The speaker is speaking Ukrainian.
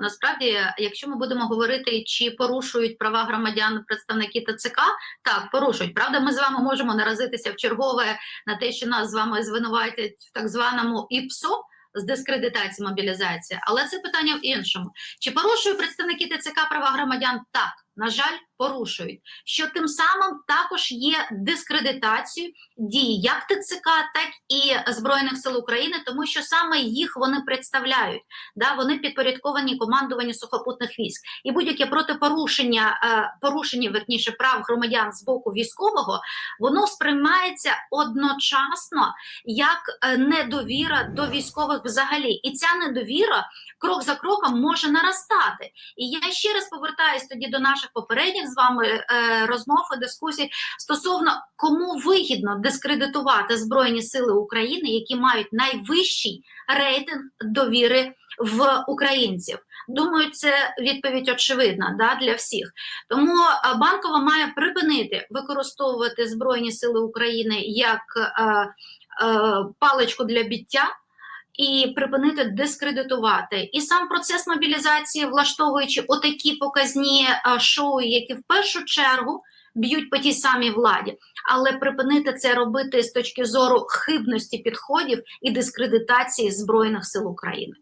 Насправді, якщо ми будемо говорити, чи порушують права громадян представники ТЦК, так порушують. Правда, ми з вами можемо наразитися в чергове на те, що нас з вами звинуватять в так званому ІПСО з дискредитації мобілізації, але це питання в іншому. Чи порушують представники ТЦК права громадян? Так, на жаль, порушують. Що тим самим також є дискредитацією дій як ТЦК, так і Збройних сил України, тому що саме їх вони представляють. Да, вони підпорядковані командуванню сухопутних військ, і будь-яке протипорушення е, порушення верніше прав громадян з боку військового, воно сприймається одночасно як е, недовіра до військових взагалі, і ця недовіра крок за кроком може наростати. І я ще раз повертаюсь тоді до наших попередніх з вами е, розмов і дискусій стосовно кому вигідно дискредитувати збройні сили України, які мають найвищий рейтинг довіри в українців. Думаю, це відповідь очевидна да, для всіх. Тому е, банкова має припинити використовувати Збройні Сили України як е, е, паличку для біття. І припинити дискредитувати і сам процес мобілізації, влаштовуючи отакі показні е, шоу, які в першу чергу б'ють по тій самій владі, але припинити це робити з точки зору хибності підходів і дискредитації збройних сил України.